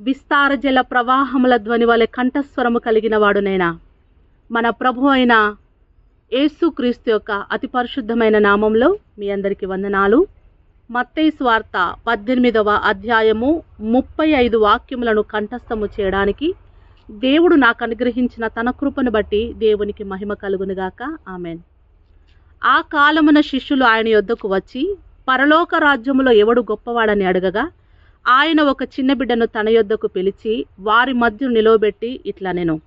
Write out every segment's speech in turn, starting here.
విస్తార జల ప్రవాహముల ధ్వని వలె కంఠస్వరము కలిగిన వాడునైనా మన ప్రభు అయిన యేసుక్రీస్తు యొక్క అతి పరిశుద్ధమైన నామంలో మీ అందరికీ వందనాలు. మత్తయి స్వార్త పద్దెనిమిదవ అధ్యాయము ముప్పై ఐదు వాక్యములను కంఠస్థము చేయడానికి దేవుడు నాకు అనుగ్రహించిన తన కృపను బట్టి దేవునికి మహిమ కలుగునుగాక. ఆమెన్. ఆ కాలమున శిష్యులు ఆయన యొద్దకు వచ్చి పరలోక రాజ్యములో ఎవడు గొప్పవాడని అడగగా ఆయన ఒక చిన్న బిడ్డను తన యొద్దకు పిలిచి వారి మధ్య నిలవబెట్టి ఇట్లా నేను.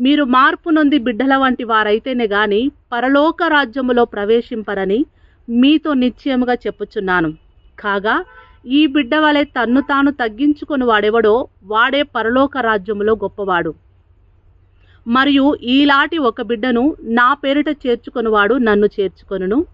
మీరు మార్పు నొంది బిడ్డల వంటి వారైతేనే గాని పరలోక రాజ్యములో ప్రవేశింపరని మీతో నిశ్చయముగా చెప్పుచున్నాను. కాగా ఈ బిడ్డ వలె తన్ను తాను తగ్గించుకొని వాడెవడో వాడే పరలోక రాజ్యములో గొప్పవాడు. మరియు ఈలాటి ఒక బిడ్డను నా పేరిట చేర్చుకొనివాడు నన్ను చేర్చుకొనును.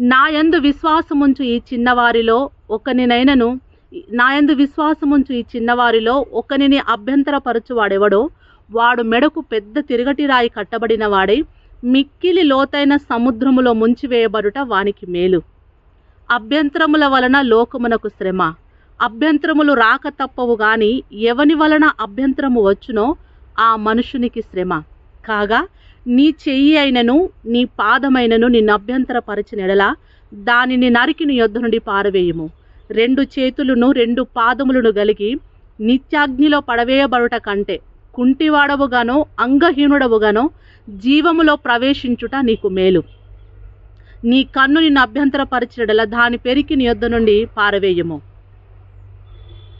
నా యందు విశ్వాసముంచు ఈ చిన్నవారిలో ఒకనినైనను నాయందు విశ్వాసముంచు ఈ చిన్నవారిలో ఒకనిని అభ్యంతరపరచువాడెవడో వాడు మెడకు పెద్ద తిరగటి రాయి కట్టబడిన వాడై మిక్కిలి లోతైన సముద్రములో ముంచివేయబడుట వానికి మేలు. అభ్యంతరముల వలన లోకమునకు శ్రమ. అభ్యంతరములు రాక తప్పవు గాని ఎవని వలన అభ్యంతరము వచ్చునో ఆ మనుషునికి శ్రమ. కాగా నీ చెయ్యి అయినను నీ పాదమైనను నిన్ను అభ్యంతరపరచిన ఎడల దానిని నరికి నీ నుండి పారవేయుము. రెండు చేతులను రెండు పాదములను గలిగి నిత్యాగ్నిలో పడవేయబడుట కంటే కుంటివాడవుగానో అంగహీనుడవుగానో జీవములో ప్రవేశించుట నీకు మేలు. నీ కన్ను నిన్ను అభ్యంతరపరిచినడల దాని పెరికి నీ యొద్ద నుండి పారవేయము.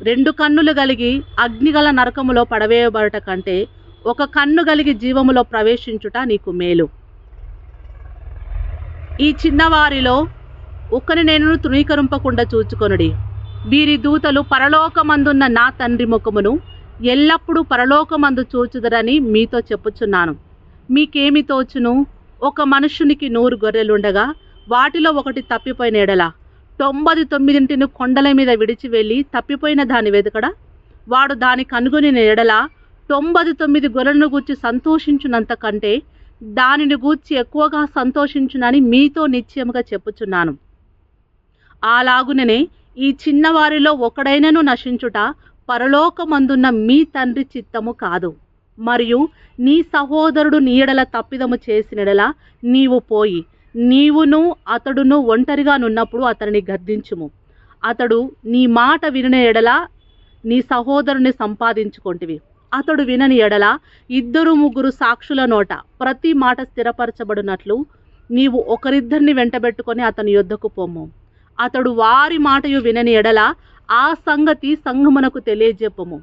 రెండు కన్నులు కలిగి అగ్నిగల నరకములో పడవేయబడట కంటే ఒక కన్ను కలిగి జీవములో ప్రవేశించుట నీకు మేలు. ఈ చిన్నవారిలో ఒక్కని నేను తృణీకరింపకుండా చూచుకొనుడి. వీరి దూతలు పరలోకమందున్న నా తండ్రి ముఖమును ఎల్లప్పుడూ పరలోకమందు చూచుదరని మీతో చెప్పుచున్నాను. మీకేమి తోచును? ఒక మనుషునికి నూరు గొర్రెలుండగా వాటిలో ఒకటి తప్పిపోయిన ఎడల తొంభై తొమ్మిదింటిని కొండల మీద విడిచి వెళ్ళి తప్పిపోయిన దాని వెతకడా వాడు దాని కనుగొని ఎడల తొంభై తొమ్మిది గొర్రెలను గూర్చి సంతోషించినంత కంటే దానిని గూర్చి ఎక్కువగా సంతోషించునని మీతో నిశ్చయముగా చెప్పుచున్నాను. అలాగుననే ఈ చిన్నవారిలో ఒకడైనను నశించుట పరలోకమందున్న మీ తండ్రి చిత్తము కాదు. మరియు నీ సహోదరుడు నీడల తప్పిదము చేసినడల నీవు పోయి నీవును అతడును ఒంటరిగా నున్నప్పుడు అతనిని గద్దించుము. అతడు నీ మాట వినిన ఎడల నీ సహోదరుని సంపాదించుకొంటివి. అతడు వినని ఎడల ఇద్దరు ముగ్గురు సాక్షుల నోట ప్రతి మాట స్థిరపరచబడినట్లు నీవు ఒకరిద్దరిని వెంటబెట్టుకొని అతని యొద్దకు పొమ్ము. అతడు వారి మాటయు వినని ఎడల ఆ సంగతి సంఘమునకు తెలియజెప్పము.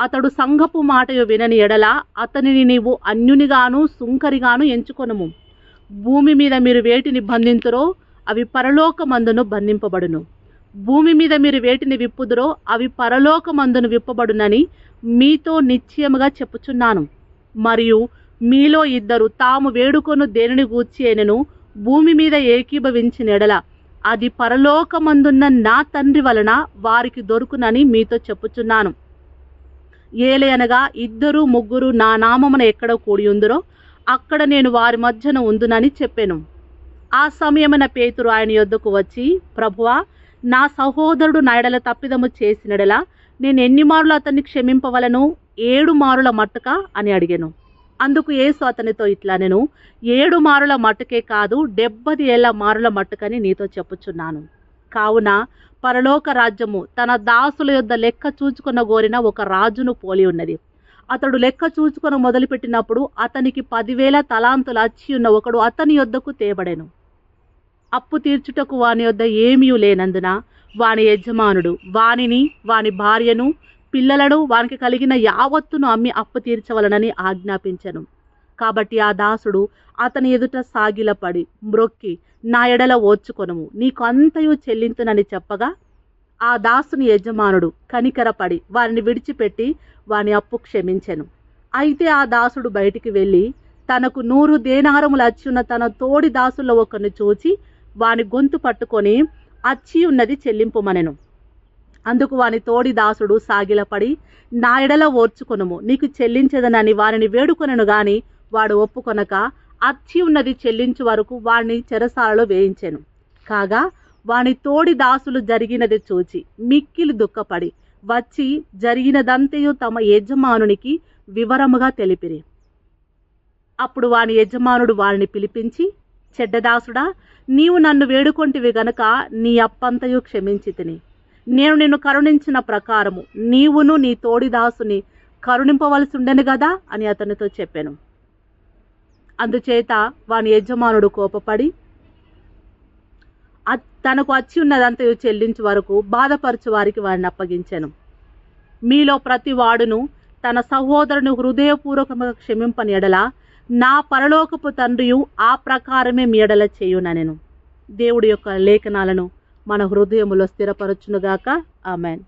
అతడు సంఘపు మాటయు వినని ఎడల అతనిని నీవు అన్యునిగాను సుంకరిగాను ఎంచుకొనము. భూమి మీద మీరు వేటిని బంధింతురో అవి పరలోకమందును బంధింపబడును. భూమి మీద మీరు వేటిని విప్పుదురో అవి పరలోకమందును విప్పబడునని మీతో నిశ్చయముగా చెప్పుచున్నాను. మరియు మీలో ఇద్దరు తాము వేడుకొను దేనిని గూర్చి అయినను భూమి మీద ఏకీభవించిన ఎడల అది పరలోకమందున్న నా తండ్రి వలన వారికి దొరుకునని మీతో చెప్పుచున్నాను. ఏలే అనగా ఇద్దరు ముగ్గురు నా నామమున ఎక్కడ కూడి ఉందరో అక్కడ నేను వారి మధ్యన ఉందునని చెప్పాను. ఆ సమయమున పేతురు ఆయన యొద్దకు వచ్చి ప్రభువా నా సహోదరుడు నాయడల తప్పిదము చేసినడలా నేను ఎన్ని మారులు అతన్ని క్షమింపవలను? ఏడు మారుల మట్టుక అని అడిగాను. అందుకు ఏసు అతనితో ఇట్లా నేను ఏడు మారుల మట్టుకే కాదు డెబ్బది ఏళ్ళ మారుల మట్టుకని నీతో చెప్పుచున్నాను. కావున పరలోక రాజ్యము తన దాసుల యొద్ద లెక్క చూచుకున్న గోరిన ఒక రాజును పోలి ఉన్నది. అతడు లెక్క చూచుకొని మొదలుపెట్టినప్పుడు అతనికి పదివేల తలాంతులు అచ్చి ఉన్న ఒకడు అతని యొద్దకు తేబడెను. అప్పు తీర్చుటకు వాని యొద్ద ఏమీ లేనందున వాని యజమానుడు వానిని వాని భార్యను పిల్లలను వానికి కలిగిన యావత్తును అమ్మి అప్పు తీర్చవలనని ఆజ్ఞాపించను. కాబట్టి ఆ దాసుడు అతని ఎదుట సాగిలపడి మ్రొక్కి నా ఎడల ఓర్చుకొనుము నీకు అంతయు చెల్లింతునని చెప్పగా? ఆ దాసుని యజమానుడు కనికరపడి వారిని విడిచిపెట్టి వాని అప్పు క్షమించెను. అయితే ఆ దాసుడు బయటికి వెళ్ళి తనకు నూరు దేనారములు అచ్చి ఉన్న తన తోడి దాసుల్లో ఒకరిని చూచి వాని గొంతు పట్టుకొని అచ్చి ఉన్నది చెల్లింపుమనెను. అందుకు వాని తోడి దాసుడు సాగిలపడి నా ఎడల ఓర్చుకొనుము. నీకు చెల్లించదనని వారిని వేడుకొనను గాని వాడు ఒప్పుకొనక అచ్చి ఉన్నది చెల్లించు వరకు వాడిని చెరసాలలో వేయించెను. కాగా వాని తోడి దాసులు జరిగినది చూచి మిక్కిలి దుఃఖపడి వచ్చి జరిగినదంతయు తమ యజమానునికి వివరముగా తెలిపిరి. అప్పుడు వాని యజమానుడు వారిని పిలిపించి చెడ్డదాసుడా నీవు నన్ను వేడుకొంటివి గనక నీ అప్పంతయు క్షమించి తిని నేను నిన్ను కరుణించిన ప్రకారము నీవును నీ తోడిదాసుని కరుణింపవలసి ఉండను కదా అని అతనితో చెప్పాను. అందుచేత వాని యజమానుడు కోపపడి తనకు వచ్చి ఉన్నదంతయు చెల్లించు వరకు బాధపరచు వారికి వారిని అప్పగించాను. మీలో ప్రతి వాడును తన సహోదరుని హృదయపూర్వకంగా క్షమింపని ఎడల నా పరలోకపు తండ్రియు ఆ ప్రకారమే మీ ఎడల చేయుననెను. దేవుడి యొక్క లేఖనాలను మన హృదయములో స్థిరపరచునుగాక. ఆమెన్.